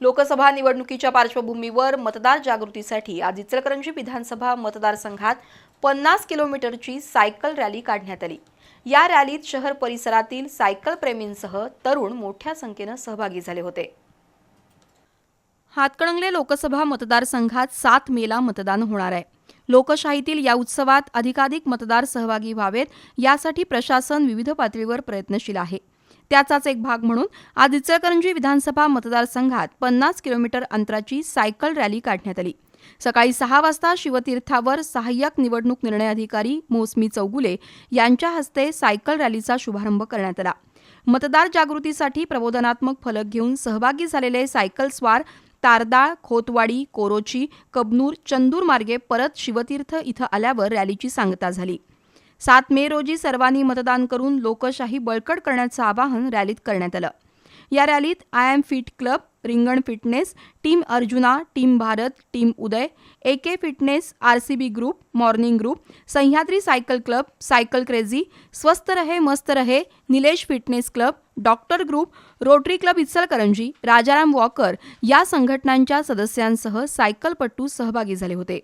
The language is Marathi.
लोकसभा निवडणुकीच्या पार्श्वभूमीवर मतदार जागृतीसाठी आज इचलकरंजी विधानसभा मतदारसंघात पन्नास किलोमीटरची सायकल रॅली काढण्यात आली. या रॅलीत शहर परिसरातील सायकल प्रेमींसह तरुण मोठ्या संख्येनं सहभागी झाले होते. हातकणंगले लोकसभा मतदारसंघात सात मेला मतदान होणार आहे. लोकशाहीतील या उत्सवात अधिकाधिक मतदार सहभागी व्हावेत यासाठी प्रशासन विविध पातळीवर प्रयत्नशील आहे. त्याचाच एक भाग म्हणून आज इचलकरंजी विधानसभा मतदारसंघात पन्नास किलोमीटर अंतराची सायकल रॅली काढण्यात आली. सकाळी सहा वाजता शिवतीर्थावर सहाय्यक निवडणूक निर्णय अधिकारी मोसमी चौगुले यांच्या हस्ते सायकल रॅलीचा शुभारंभ करण्यात आला. मतदार जागृतीसाठी प्रबोधनात्मक फलक घेऊन सहभागी झालेले सायकल स्वार तारदाळ खोतवाडी कोरोची कबनूर चंदूर मार्गे परत शिवतीर्थ इथं आल्यावर रॅलीची सांगता झाली. सात मे रोजी सर्वांनी मतदान करून लोकशाही बळकट करण्याचं आवाहन रॅलीत करण्यात आलं. या रॅलीत I M fit club Ringan fitness team Arjuna team Bharat team Uday A K fitness R C B group morning group Sahyadri cycle club cycle crazy स्वस्त रहे मस्त रहे Nilesh fitness club doctor group Rotary club Ichalkaranji Rajaram walker या संघटनांच्या सदस्यांसह सायकलपटू सहभागी झाले होते.